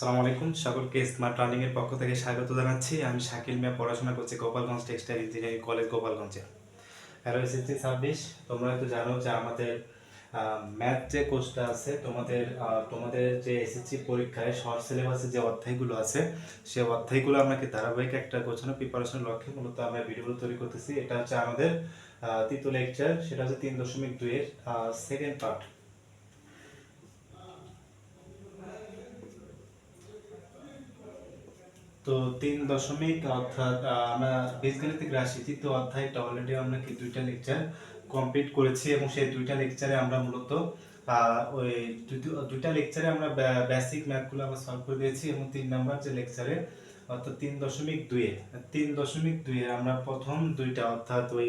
আসসালামু আলাইকুম। সকলকে স্মার্ট লার্নিং এর পক্ষ থেকে স্বাগত জানাচ্ছি। আমি শাকিল মিয়া, পড়াশোনা করছি গোপালগঞ্জ টেক্সটাইল ইঞ্জিনিয়ারিং কলেজ গোপালগঞ্জে। হ্যালো, এসএসসি তোমরা হয়তো জানো যে আমাদের ম্যাথ যে কোর্সটা আছে, তোমাদের তোমাদের যে এসএসসি পরীক্ষায় শর্ট সিলেবাসে যে অধ্যায়গুলো আছে, সেই অধ্যায়গুলো আমাকে ধারাবাহিক একটা গোছানো প্রিপারেশন লক্ষ্যে মূলত আমরা ভিডিওগুলো তৈরি করতেছি। এটা হচ্ছে আমাদের তৃতীয় লেকচার সেটা হচ্ছে তিন দশমিক দুইয়ের সেকেন্ড পার্ট তো তিন দশমিক অর্থাৎ আমরা বীজগণিতিক রাশি তৃতীয় অধ্যায়টা অলরেডি আমরা কি দুইটা লেকচার কমপ্লিট করেছি এবং সেই দুইটা লেকচারে আমরা মূলত ওই দুইটা লেকচারে আমরা বেসিক ম্যাথগুলো আমরা সলভ করে দিয়েছি এবং তিন নাম্বার যে লেকচারে অর্থাৎ তিন দশমিক দুইয়ে তিন দশমিক দুইয়ে আমরা প্রথম দুইটা অর্থাৎ ওই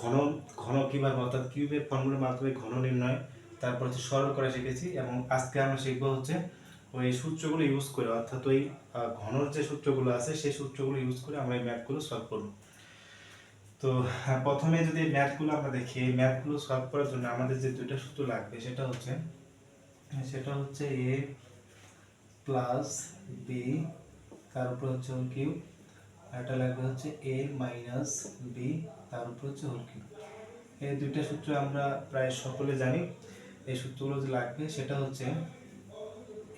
ঘন ঘন কীভাবে, অর্থাৎ কিউবের ফর্মুলার মাধ্যমে ঘন নির্ণয়, তারপর হচ্ছে সরল করা শিখেছি এবং আজকে আমরা শিখব হচ্ছে ওই সূত্রগুলো ইউজ করে অর্থাৎ ওই ঘনর যে সূত্রগুলো আছে সেই সূত্রগুলো ইউজ করে আমরা এই ম্যাথগুলো সলভ করব। তো হ্যাঁ, প্রথমে যদি ম্যাথগুলো আমরা দেখি এই ম্যাথগুলো সলভ করার জন্য আমাদের যে দুইটা সূত্র লাগবে সেটা হচ্ছে সেটা হচ্ছে এ প্লাস বি তার উপর হচ্ছে হোল আর এটা লাগবে হচ্ছে এ মাইনাস বি তার উপর হচ্ছে হোল কিউব এই দুইটা সূত্র আমরা প্রায় সকলে জানি এই সূত্রগুলো যে লাগবে সেটা হচ্ছে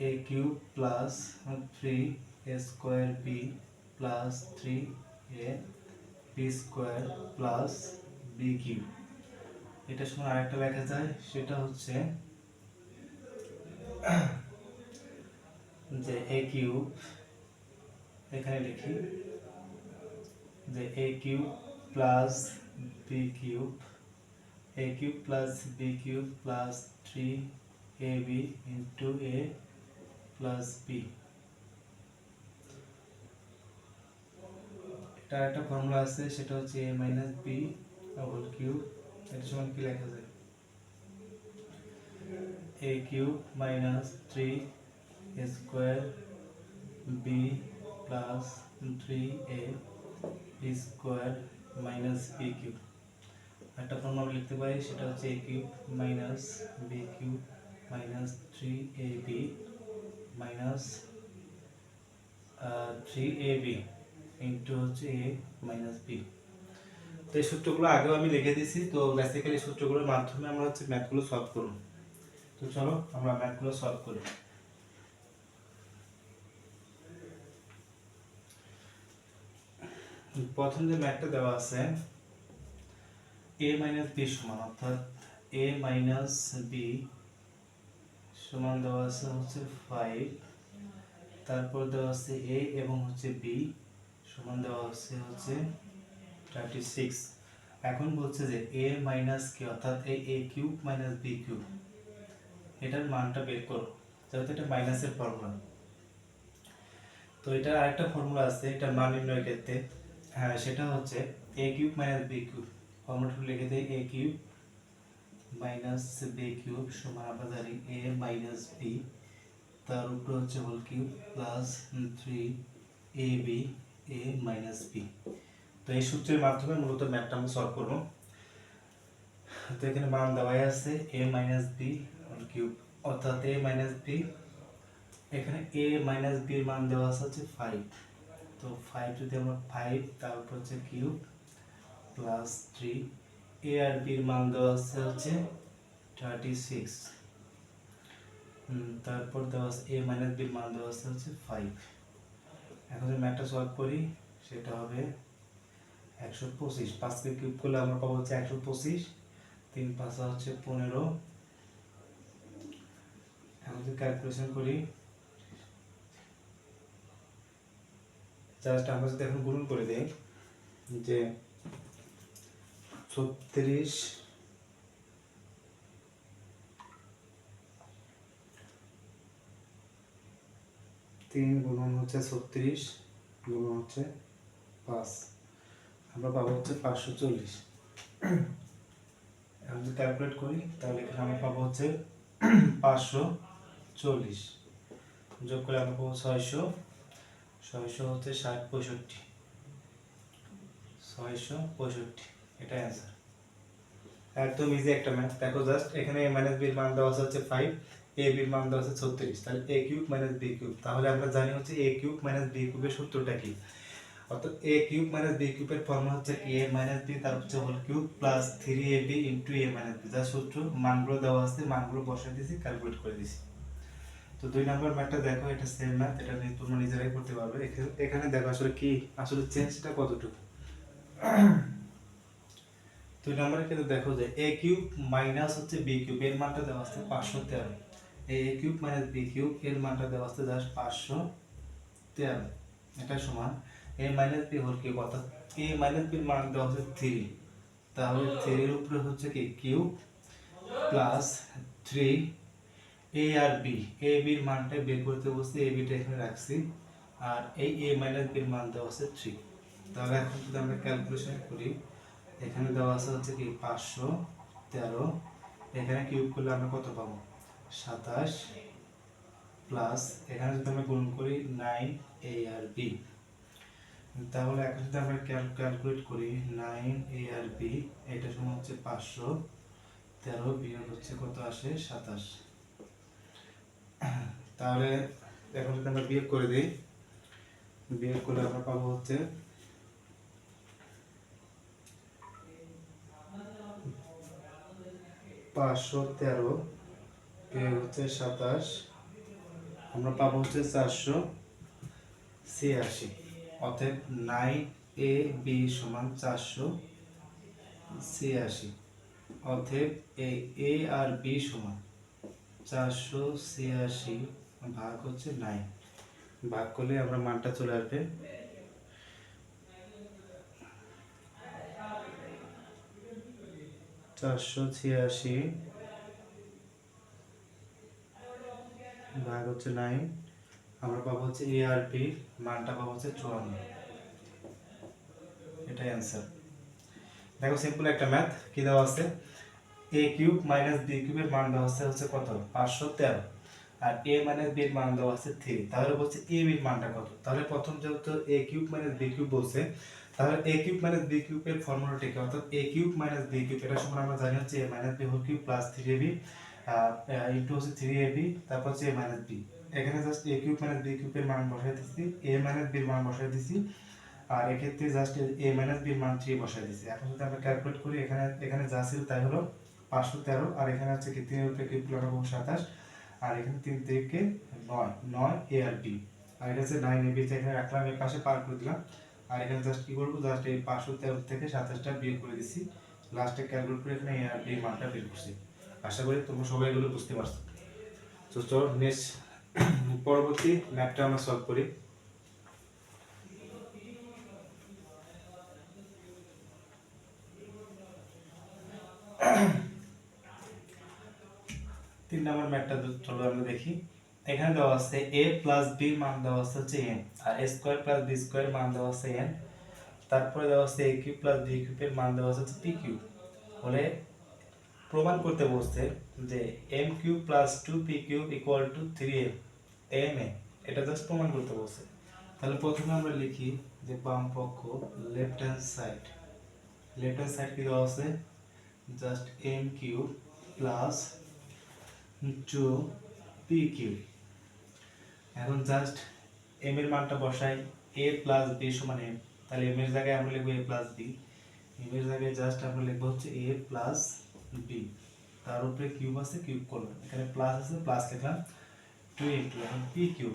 a cube plus 3 a square b plus 3 a b square plus b cube. এটা সময় আরেকটা লেখা যায়, সেটা হচ্ছে যে a কিউব এখানে লিখি, যে a cube plus b cube a cube plus b cube plus three A B into A plus B এটা একটা ফর্মুলা আছে, সেটা হচ্ছে A minus B whole cube এটা সমান কি লেখা যায়? A cube minus three A square B plus three A B square minus B cube একটা ফর্মুলা আমরা লিখতে পারি, সেটা হচ্ছে A cube minus B cube minus three A B minus three A B into হচ্ছে এ মাইনাস বি তো এই সূত্রগুলো আগেও আমি লিখে দিয়েছি, তো বেসিক্যালি সূত্রগুলোর মাধ্যমে আমরা হচ্ছে ম্যাথগুলো সলভ করব। তো চলো আমরা ম্যাথগুলো সলভ করি। প্রথম যে ম্যাথটা দেওয়া আছে এ মাইনাস বি সমান, অর্থাৎ এ মাইনাস বি সমান দেওয়া আছে হচ্ছে ফাইভ তারপর দেওয়া আছে এ এবং হচ্ছে বি সমান দেওয়া আছে হচ্ছে থার্টি সিক্স এখন বলছে যে এ মাইনাস কে অর্থাৎ এই A cube minus B cube এটার মানটা বের করো, যেহেতু এটা মাইনাসের ফর্মুলা তো এটার আরেকটা ফর্মুলা আছে এটার মান নির্ণয়ের ক্ষেত্রে। হ্যাঁ সেটা হচ্ছে A cube minus B cube ফর্মুলাটা লিখে দেয় A cube minus B cube সমান আমরা জানি এ মাইনাস বি তার উপরে হচ্ছে whole cube plus three A B A minus B তো এই সূত্রের মাধ্যমে মূলত ম্যাথটা আমরা সলভ করব। তো এখানে মান দেওয়াই আছে A minus B whole cube অর্থাৎ এ মাইনাস বি এখানে এ মাইনাস বি এর মান দেওয়া আছে হচ্ছে ফাইভ তো ফাইভ যদি আমরা ফাইভ তারপর হচ্ছে কিউব প্লাস থ্রি এ আর বির মান দেওয়া আছে হচ্ছে থার্টি সিক্স তারপর দেওয়া আছে এ মাইনাস বির মান দেওয়া আছে হচ্ছে ফাইভ এখন যদি ম্যাথটা সলভ করি, সেটা হবে একশো পঁচিশ। পাঁচকে কিউব করলে আমরা পাবো হচ্ছে একশো পঁচিশ। তিন পাঁচা হচ্ছে পনেরো। এখন যদি ক্যালকুলেশন করি জাস্ট আমরা যদি এখন গুণন করে দিই যে ছত্রিশ। তিন গুণন হচ্ছে ছত্রিশ, গুণন হচ্ছে পাঁচ। আমরা পাবো হচ্ছে পাঁচশো চল্লিশ। এখন যদি ক্যালকুলেট করি, তাহলে এখানে আমরা পাবো হচ্ছে পাঁচশো চল্লিশ। যোগ করে আমরা পাবো ছয়শো। ছয়শো হচ্ছে ষাট পঁয়ষট্টি। ছয়শো পঁয়ষট্টি। এটা অ্যান্সার একদম ইজি একটা ম্যাথ দেখো জাস্ট এখানে এ মাইনাস বির মান দেওয়া হচ্ছে ফাইভ এ বির মান দেওয়া আছে ছত্রিশ। তাহলে A cube minus B cube তাহলে আমরা জানি হচ্ছে এ কিউব মাইনাস বি কিউবের সূত্রটা কি? অর্থাৎ এ কিউব মাইনাস বি কিউবের ফর্মুলা হচ্ছে এ মাইনাস বি তার হচ্ছে whole cube plus three A B into A minus B যার সূত্র মানগুলো দেওয়া আছে, মানগুলো বসাই দিয়েছি ক্যালকুলেট করে দিয়েছি। তো দুই নম্বর ম্যাথটা দেখো, এটা সেম ম্যাথ এটা নিয়ে তোমরা নিজেরাই করতে পারবে। এখানে দেখো আসলে কি, আসলে চেঞ্জটা কতটুকু। দুই নম্বরে কিন্তু দেখো যে এ কিউব মাইনাস হচ্ছে বি কিউব এর মানটা দেওয়া আছে পাঁচশো তেরো। A cube minus B cube এর মানটা দেওয়া আছে জাস্ট পাঁচশো তেরো। এটা সমান। A minus B whole cube অর্থাৎ এ মাইনাস বির মান দেওয়া হচ্ছে থ্রি তাহলে থ্রির উপরে হচ্ছে কি? কিউব প্লাস থ্রি এ আর বি এ বির মানটা বের করতে বসে এ বিটা এখানে রাখছি। আর এই এ মাইনাস বির মান দেওয়া আছে থ্রি তাহলে এখন যদি আমরা ক্যালকুলেশন করি এখানে দেওয়া আছে হচ্ছে কি পাঁচশো তেরো। এখানে কিউব করলে আমরা কত পাবো? সাতাশ প্লাস এখানে যদি আমরা গুণ করি নাইন এ আর বি তাহলে এখন যদি আমরা ক্যালকুলেট করি নাইন এ আর বি এটা সমান হচ্ছে পাঁচশো তেরো, বিয়োগ হচ্ছে কত আসে সাতাশ। তাহলে এখন যদি আমরা বিয়োগ করে দিই, বিয়োগ করলে আমরা পাবো হচ্ছে পাঁচশো তেরো বিয়োগ হচ্ছে সাতাশ, আমরা পাবো হচ্ছে চারশো ছিয়াশি। অতএব নাইন এ বি সমান চারশো ছিয়াশি। অতএব এই এ আর বি সমান চারশো ছিয়াশি ভাগ হচ্ছে নাইন ভাগ করলে আমরা মানটা চলে আসবে চারশো ছিয়াশি, ভাগ হচ্ছে নাইন আমরা পাবো হচ্ছে এ আর বি মানটা পাবো হচ্ছে চুয়ান্ন। এটাই অ্যান্সার দেখো সিম্পল একটা ম্যাথ কি দেওয়া আছে? এ কিউব মাইনাস বি কিউবের মান দেওয়া হচ্ছে কত? পাঁচশো তেরো। আর এ মাইনাস বি এর মান দেওয়া আছে থ্রি তাহলে বলছে এ বির মানটা কত? তাহলে প্রথম যেহেতু A cube minus B cube বলছে তাহলে এ কিউব মাইনাস বি কিউবের ফর্মুলাটা কি? অর্থাৎ A cube minus B cube এটা সমান আমরা জানি হচ্ছে A minus B whole cube plus three A B into হচ্ছে থ্রি এ বি তারপর হচ্ছে এ মাইনাস বি এখানে just A cube minus B কিউবের মান বসাই দিচ্ছি এ মাইনাস বির মান বসাই দিচ্ছি আর এক্ষেত্রে জাস্ট এ মাইনাস বির মান থ্রি বসাই দিচ্ছি এখন যদি আমরা ক্যালকুলেট করি, এখানে এখানে যা ছিল তাই হলো পাঁচশো তেরো, আর এখানে হচ্ছে কি তিনের উপরে কিউব লাগাবো সাতাশ, আর এখানে তিন থেকে নয় নয় এ আর বি আর এটা হচ্ছে নাইন এ বি এখানে রাখলাম এই পাশে পার করে দিলাম। আর এখানে জাস্ট কি করব? জাস্ট এই পাঁচশো তেরো থেকে সাতাশটা বিয়োগ করে দিচ্ছি লাস্টে ক্যালকুলেট করে এখানে এ আর বি মানটা বের করছি। আশা করি তোমরা সবাই এগুলো বুঝতে পারছ। তো চলো নেক্সট পরবর্তী ম্যাপটা আমরা সলভ করি। তিন নম্বর ম্যাথটা চলো আমরা দেখি। এখানে দেওয়া আছে a প্লাস b মান দেওয়া আছে হচ্ছে n, আর a square plus b square মান দেওয়া আছে n তারপরে দেওয়া আছে a কিউব প্লাস b কিউবের মান দেওয়া আছে p কিউব বলে প্রমাণ করতে বলছে যে m cube plus two P cube equal to three M M এ এটা জাস্ট প্রমাণ করতে বলছে। তাহলে প্রথমে আমরা লিখি যে বাম পক্ষ left hand side left hand side কি দেওয়া আছে? Just M cube plus two P cube এখন জাস্ট এম এর মানটা বসাই এ প্লাস বি সমান এম তাহলে এম এর জায়গায় আমরা লিখব এ প্লাস বি এম এর জায়গায় জাস্ট আমরা লিখব হচ্ছে এ প্লাস বি তার উপরে কিউব আছে কিউব করলাম এখানে প্লাস আছে প্লাস লিখলাম টু ইন্টু এখন পি কিউব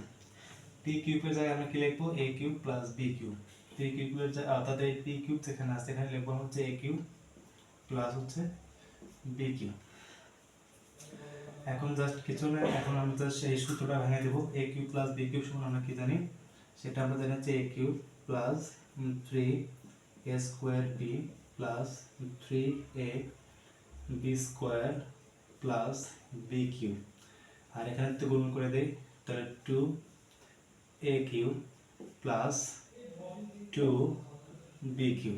পি কিউবের জায়গায় আমরা কি লিখব? A cube plus B cube P কিউবের অর্থাৎ এই পি কিউব যেখানে আছে, এখানে লিখব হচ্ছে এ কিউব প্লাস হচ্ছে বি কিউব এখন জাস্ট কিছু না, এখন আমরা জাস্ট এই সূত্রটা ভেঙে দেবো। A cube plus B cube সমান আমরা কি জানি? সেটা আমরা জানি হচ্ছে A cube plus three A square B plus three A B square plus B cube আর এখানে তো গুণ করে দেই, তাহলে two A cube plus two B cube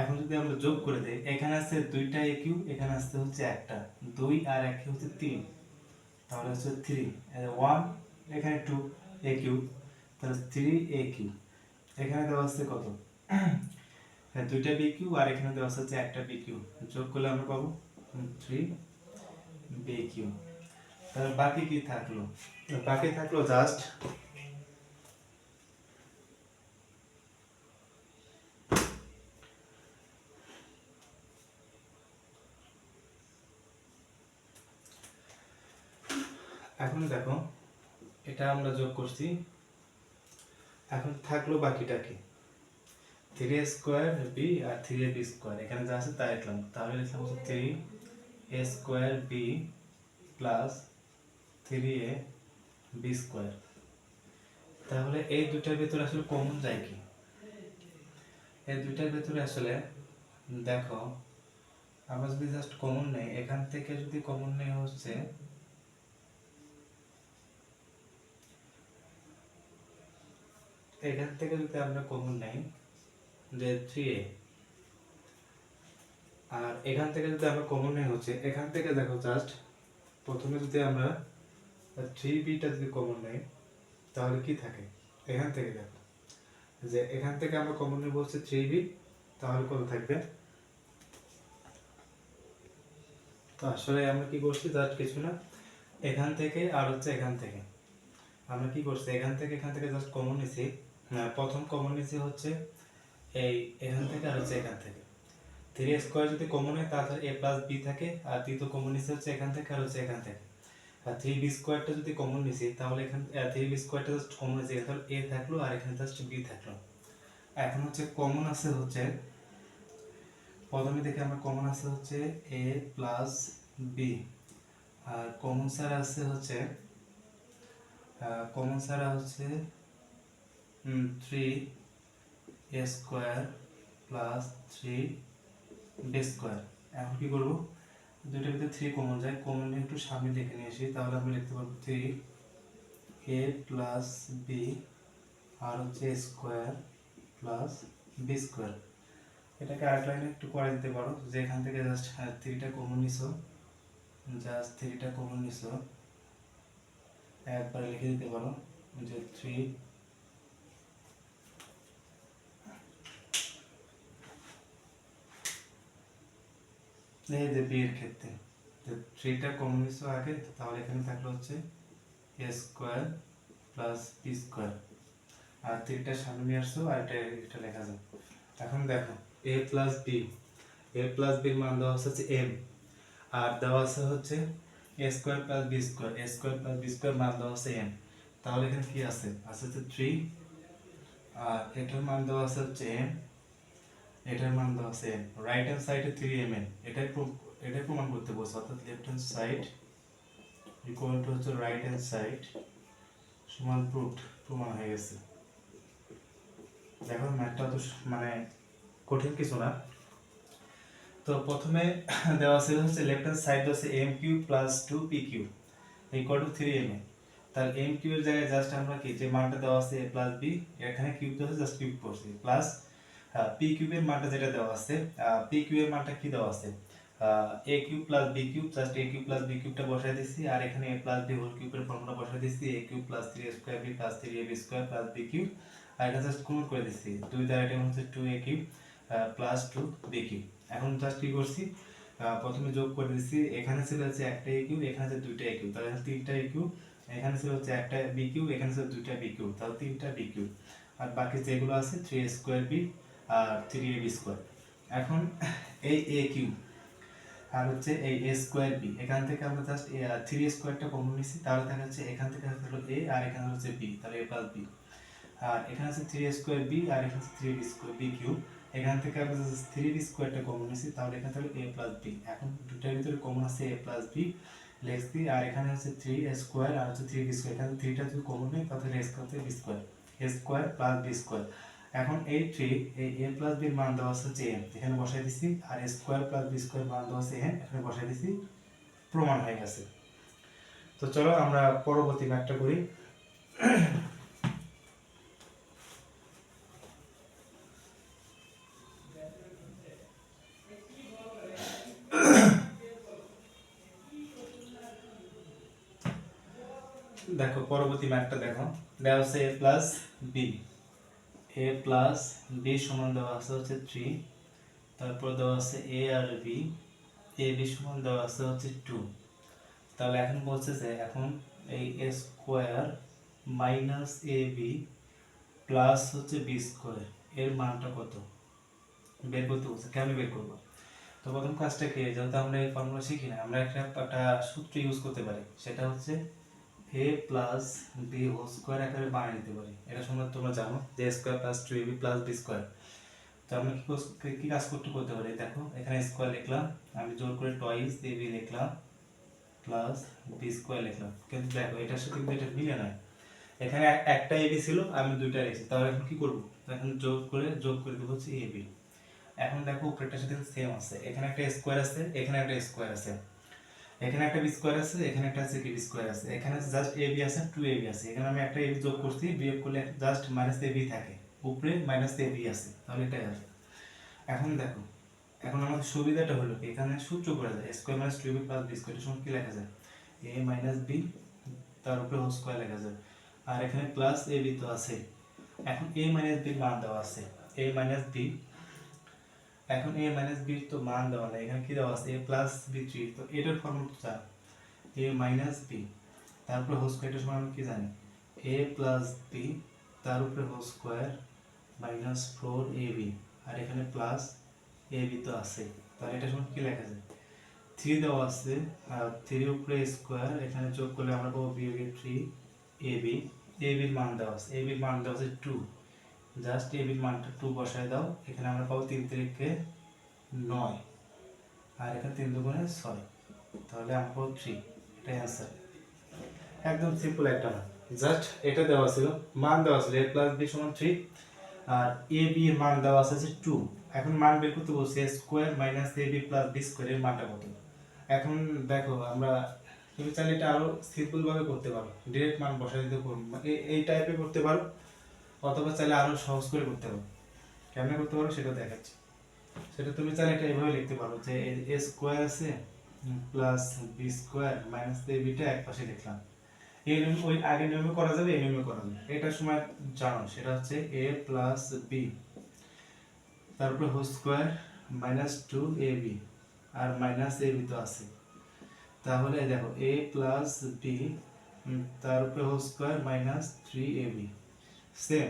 এখন যদি আমরা যোগ করে দেই, এখানে আছে দুইটা এ কিউ এখানে আসছে হচ্ছে একটা। দুই আর এক হচ্ছে তিন। তাহলে হচ্ছে থ্রি ওয়ান এখানে টু এ কিউ তাহলে থ্রি এ কিউ এখানে দেওয়া আছে কত? হ্যাঁ দুইটা বি কিউ আর এখানে দেওয়া আছে একটা বি কিউ যোগ করলে আমরা পাবো থ্রি বি কিউ তাহলে বাকি কি থাকল? বাকি থাকল জাস্ট এখন দেখো এটা আমরা যোগ করছি। এখন থাকল বাকিটা কি? থ্রি স্কোয়ার বি আর থ্রি এ বি স্কোয়ার এখানে যা আছে তাই লিখলাম। তাহলে লিখলাম হচ্ছে three A square B plus three A B square তাহলে এই দুটার ভেতরে আসলে কমন যায় কি? এই দুটার ভেতরে আসলে দেখো, আমরা যদি জাস্ট কমন নেই, এখান থেকে যদি কমন নেই হচ্ছে এখান থেকে যদি আমরা কমন নেই যে থ্রি এ আর এখান থেকে যদি আমরা কমন নেই হচ্ছে, এখান থেকে দেখো জাস্ট প্রথমে যদি আমরা থ্রি বিটা যদি কমন নেই, তাহলে কি থাকে? এখান থেকে দেখো। যে এখান থেকে আমরা কমন নেব হচ্ছে থ্রি বি তাহলে কত থাকবে? তো আসলে আমরা কি করছি? জাস্ট কিছু না। এখান থেকে আর হচ্ছে এখান থেকে। আমরা কি করছি? এখান থেকে এখান থেকে জাস্ট কমন নিছি। প্রথম কমন নিছি হচ্ছে এই, এখান থেকে আর হচ্ছে এখান থেকে। থ্রি স্কোয়ার যদি কমন হয়, তাহলে এ প্লাস বি থাকে, আর দ্বিতীয় কমন নিছি হচ্ছে এখান থেকে আর হচ্ছে এখান থেকে। আর থ্রি বি স্কোয়ারটা যদি কমন নিছি তাহলে এখান থ্রি বি স্কোয়ারটা জাস্ট কমন নিছি তাহলে এ থাকল আর এখানে জাস্ট বি থাকল। এখন হচ্ছে কমন আছে হচ্ছে, প্রথমে দেখে আমরা কমন আছে হচ্ছে এ প্লাস বি আর কমন স্যার আছে হচ্ছে কমন স্যার হচ্ছে three A square plus three B square এখন কি করব? দুইটার ভিতরে থ্রি কমন যায়। কমন নিয়ে একটু সামনে লিখে নিয়ে আসি। তাহলে আমরা লিখতে পারব থ্রি এ প্লাস বি আর হচ্ছে স্কোয়ার প্লাস বি স্কোয়ার এটাকে আরেক লাইনে একটু করে দিতে পারো। যে এখান থেকে জাস্ট থ্রিটা কমন নিছো জাস্ট থ্রিটা কমন নিছো, একবারে লিখে দিতে পারো যে থ্রি এই যে বি এর ক্ষেত্রে থ্রিটা কমন নিছো আগে তাহলে এখানে থাকল হচ্ছে A square plus B square আর থ্রিটা সামনে আসছো, আর এটা এটা লেখা যায় এখন দেখো A plus B A plus বির মান দেওয়া হচ্ছে এম আর দেওয়া আছে হচ্ছে A square plus B square A square plus B square মান দেওয়া আছে এম তাহলে এখানে কি আছে? আছে হচ্ছে থ্রি আর এটার মান দেওয়া আছে হচ্ছে এম এটার মান দেওয়া এম রাইট হ্যান্ড সাইডে থ্রি এম এন এটাই এটাই প্রমাণ করতে বলছে, অর্থাৎ left hand side equal to হচ্ছে রাইট হ্যান্ড সাইড সমান প্রুফড প্রমাণ হয়ে গেছে। দেখো ম্যাথটা তো মানে কঠিন কিছু না। তো প্রথমে দেওয়া ছিল হচ্ছে লেফট হ্যান্ড সাইড হচ্ছে M cube plus two P cube equal to three M এ তার এম কিউ এর জায়গায় জাস্ট আমরা কি, যে মানটা দেওয়া আছে এ প্লাস বি এখানে কিউব আছে জাস্ট কিউব করছি। প্লাস পি মানটা যেটা দেওয়া আছে পি মানটা কি দেওয়া আছে? A plus B cube just A plus B কিউবটা দিছি, আর এখানে এ প্লাস বি হোল কিউবের ফর্মুলা দিছি A plus three square B plus three A B square plus B cube আর এটা জাস্ট করে দিছি। দুই দ্বারা এটা হচ্ছে two A cube plus two B cube এখন জাস্ট কি করছি? প্রথমে যোগ করে দিছি, এখানে ছিল হচ্ছে একটা এ কিউব এখানে আছে দুইটা এ কিউব তাহলে তিনটা এ কিউব এখানে ছিল হচ্ছে একটা বি কিউব এখানে ছিল দুইটা বি কিউব তাহলে তিনটা বি কিউব আর বাকি যেগুলো আছে থ্রি স্কোয়ার বি আর থ্রি এ বি স্কোয়ার এখন এই এ কিউব আর হচ্ছে এই এ স্কোয়ার বি এখান থেকে আমরা জাস্ট থ্রি স্কোয়ারটা কমন নিছি, তাহলে দেখা যাচ্ছে এখান থেকে হলো এ আর এখানে হচ্ছে বি তাহলে এ প্লাস বি আর এখানে আছে থ্রি স্কোয়ার বি আর এখানে আছে three B square B cube এখান থেকে আমরা থ্রি বি স্কোয়ারটা কমন নিছি, তাহলে এখানে থাকল এ প্লাস বি এখন দুটার ভিতরে কমন আছে এ প্লাস বি লেখছি আর এখানে হচ্ছে থ্রি স্কোয়ার আর হচ্ছে থ্রি বি স্কোয়ার এখানে থ্রিটা যদি কমন নেই তাহলে A square B square A square plus B square এখন এই থ্রি এই এ প্লাস বির মান দেওয়া আছে হচ্ছে এম এখানে বসাই দিছি, আর A square plus B square মান দেওয়া আছে এম এখানে বসাই দিছি, প্রমাণ হয়ে গেছে। তো চলো আমরা পরবর্তী ম্যাথটা করি। দেখো, পরবর্তী ম্যাথটা দেখো। দেওয়া আছে A plus B A plus B সমান দেওয়া আছে হচ্ছে থ্রি তারপর দেওয়া আছে এ আর বি এ বি সমান দেওয়া আছে হচ্ছে টু তাহলে এখন বলছে যে এখন এই A square minus A B plus হচ্ছে বি স্কোয়ার এর মানটা কত? বের করতে বলছে কেমন বের করব? তো প্রথম কাজটা কি? যেহেতু আমরা এই ফর্মুলা শিখি না, আমরা একটা একটা সূত্র ইউজ করতে পারি, সেটা হচ্ছে A plus B whole square আকারে বানিয়ে দিতে পারি। এটা সম্বন্ধে তোমরা জানো যে square plus two A B plus B square তো আমরা কি কি- কাজ করতে করতে পারি? দেখো, এখানে স্কোয়ার লিখলাম, আমি জোর করে টয়েস বি লিখলাম প্লাস বি স্কোয়ার লিখলাম। কিন্তু দেখো, এটার সাথে কিন্তু এটা মিলে নয় এখানে এক- একটা এবি ছিল, আমি দুইটা রেখেছি। তাহলে এখন কি করব? এখন যোগ করে যোগ করে দেবো হচ্ছে এবি এখন দেখো, উপরেরটার সাথে সেম আছে। এখানে একটা স্কোয়ার আছে, এখানে একটা স্কোয়ার আছে। এখানে একটা বি স্কোয়ার আছে, এখানে একটা আছে কি বি স্কোয়ার আছে। এখানে জাস্ট এ বি আছে টু এ বি আছে। এখানে আমি একটা এ বি যোগ করছি, বিয়োগ করলে জাস্ট মাইনাস এ বি থাকে। উপরে মাইনাস এ বি আছে, তাহলে এটাই আছে এখন দেখো, এখন আমাদের সুবিধাটা হলো এখানে সূত্র করা যায় square minus two B plus B square সমান কি লেখা যায়? এ মাইনাস বি তার উপরে হোল স্কোয়ার লেখা যায়। আর এখানে প্লাস এ বি তো আছে এখন এ মাইনাস বির মান দেওয়া আছে। এ মাইনাস বি এখন এ মাইনাস বি তো মান দেওয়া নেই। এখানে কি দেওয়া আছে? এ প্লাস বি থ্রি তো এটার ফর্মুলা এ মাইনাস বি তারপরে হোল স্কোয়ারটা সমান কি জানি? এ প্লাস বি তার উপরে whole square minus four A B আর এখানে প্লাস এ বি তো আছে তাহলে এটা সমান কি লেখা যায়? থ্রি দেওয়া আছে। আর থ্রি উপরে স্কোয়ার এখানে যোগ করলে আমরা পাবো B three A B A বির মান দেওয়া আছে। এ বির মান দেওয়া আছে টু জাস্ট এ বির মানটা টু বসায় দাও। এখানে আমরা পাবো তিন তারিখে নয়। আর এখানে তিন দুগুণে ছয়। তাহলে আমরা পাবো থ্রি এটাই অ্যান্সার একদম সিম্পল একটা মান। জাস্ট এটা দেওয়া ছিল। মান দেওয়া ছিল। এ প্লাস বি সমান থ্রি আর এ বি এর মান দেওয়া আছে টু এখন মান বের করতে বলছি square minus A B plus B square এর মানটা কত? এখন দেখো, আমরা তুমি চাইলে এটা আরও সিম্পল ভাবে করতে পারো। ডিরেক্ট মান বসাই দিতে এ- এই টাইপে করতে পারো। অথবা চাইলে আরও সহজ করে করতে পারো। কেমনে করতে পারো সেটা দেখাচ্ছি। সেটা তুমি চাইলে এটা এইভাবে লিখতে পারো যে এ স্কোয়ার আছে plus B square minus A beta এক পাশে লিখলাম। এই নিয়ম ওই আগে নিয়মে করা যাবে এই নিয়মে করা যাবে। এটার সময় জানো সেটা হচ্ছে এ প্লাস বি তারপরে whole square minus two A B R minus A B তো আছে। তাহলে দেখো এ প্লাস বি তার উপরে whole square minus three A B same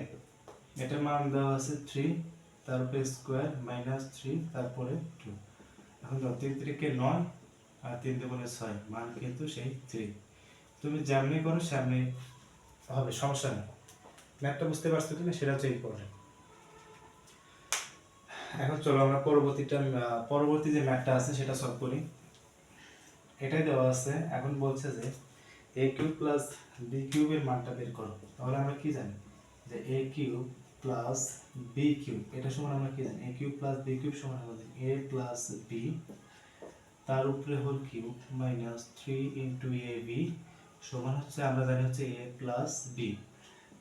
এটার মান দেওয়া আছে থ্রি তার উপরে স্কোয়ার মাইনাস থ্রি তারপরে টু এখন তিন নয় আর তিন দুগুণে ছয়, মান কিন্তু সেই থ্রি তুমি যেমনি করো হবে, সমস্যা নেই। বুঝতে পারছ সেটা হচ্ছে এখন চলো আমরা পরবর্তীটা পরবর্তী যে ম্যাথটা আছে সেটা সলভ করি। এটাই দেওয়া আছে, এখন বলছে যে এ কিউব প্লাস বি কিউবের মানটা বের করো। তাহলে আমরা কি জানি? যে A cube plus B cube এটা সমান আমরা কি জানি? A cube plus B cube সমান আমাদের এ প্লাস বি তার উপরে whole cube minus three into A B সমান হচ্ছে, আমরা জানি হচ্ছে এ প্লাস বি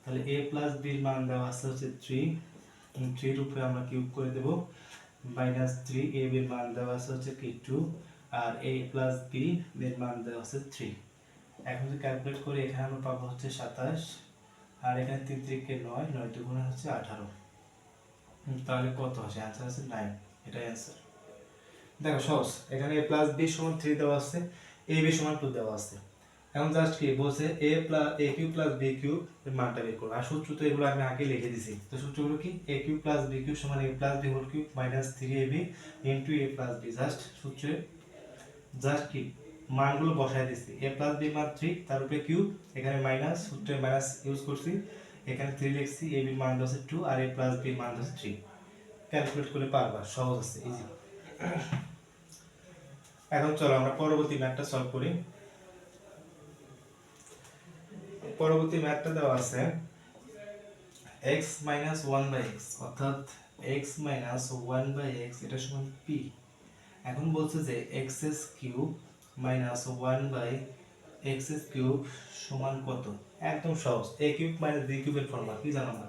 তাহলে এ প্লাস বির মান দেওয়া আছে হচ্ছে থ্রি থ্রির উপরে আমরা কিউব করে দেব। মাইনাস থ্রি এ বির মান দেওয়া আছে হচ্ছে কি টু আর এ প্লাস বি এর মান দেওয়া আছে থ্রি এখন যদি ক্যালকুলেট করি, এখানে আমরা পাবো হচ্ছে সাতাশ। আর এখানে তিন তিরিকে নয় নয় দুগুণে হচ্ছে আঠারো। তাহলে কত আসে? অ্যান্সার আছে নাইন এটাই অ্যান্সার দেখো, সহজ। এখানে এ প্লাস বি সমান থ্রি দেওয়া আছে এ বি সমান টু দেওয়া আছে। এখন জাস্ট কি? বলছে A plus A cube plus B cube এর মানটা বের করো। আর সূত্র তো এগুলো আমি আগে লিখে দিছি। তো সূত্রগুলো কি? A cube plus B cube সমান A plus B whole cube minus three A B into A plus B just সূত্রে জাস্ট কি? মানগুলো বসায় দিচ্ছি এ প্লাস বি মান থ্রি তার উপরে কিউ এখানে মাইনাস সূত্রে মাইনাস ইউজ করছি। এখানে থ্রি লিখছি এ বির মান হচ্ছে টু আর এ প্লাস বি মান হচ্ছে থ্রি ক্যালকুলেট করে পারবা, সহজ আছে ইজি এখন চলো আমরা পরবর্তী ম্যাথটা সলভ করি। পরবর্তী ম্যাথটা দেওয়া আছে x minus one by X অর্থাৎ x minus one by X এটা সমান p এখন বলছে যে x S cube minus one by X cube সমান কত? একদম সহজ। এ কিউব মাইনাস বি কিউবের ফর্মুলা কি জানো না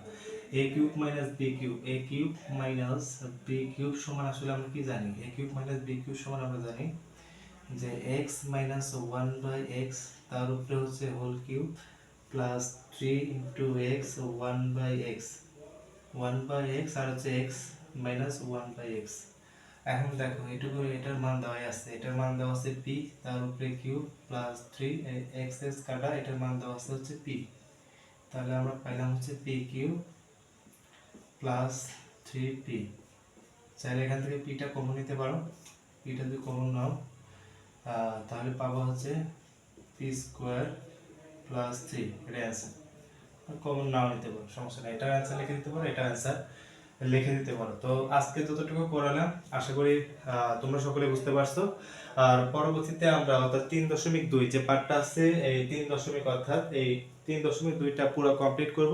A cube minus B cube, A cube minus B cube সমান আসলে আমরা কি জানি? A cube minus B cube সমান আমরা জানি যে X minus one by X তার উপরে হচ্ছে whole cube plus three into X one by X. One by X আর হচ্ছে X minus one by X. এখন দেখো এটুকু এটার মান দেওয়া আছে। এটার মান দেওয়া আছে পি তার উপরে cube plus three X X কাটা এটার মান দেওয়া আছে হচ্ছে পি তাহলে আমরা পাইলাম হচ্ছে P cube plus three P চাইলে এখান থেকে পিটা কমন নিতে পারো। পিটা যদি কমন নাও তাহলে পাবো হচ্ছে পি স্কোয়ার প্লাস থ্রি এটা অ্যান্সার কমন নাও নিতে পারো, সমস্যা নেই। এটার অ্যান্সার লিখে দিতে পারো এটা অ্যান্সার লিখে দিতে পারো। তো আজকে যতটুকু করালাম, আশা করি তোমরা সকলে বুঝতে পারছ। আর পরবর্তীতে আমরা অর্থাৎ তিন দশমিক দুই যে পার্টটা আছে, এই তিন দশমিক অর্থাৎ এই তিন দশমিক দুইটা পুরো কমপ্লিট করব।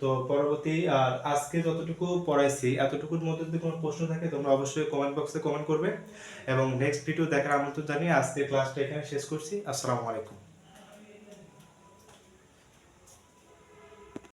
তো পরবর্তী, আর আজকে যতটুকু পড়াইছি, এতটুকুর মধ্যে যদি কোনো প্রশ্ন থাকে, তোমরা অবশ্যই কমেন্ট বক্সে কমেন্ট করবে। এবং নেক্সট ভিডিও দেখার আমন্ত্রণ জানিয়ে আজকে ক্লাসটা এখানে শেষ করছি। আসসালামু আলাইকুম।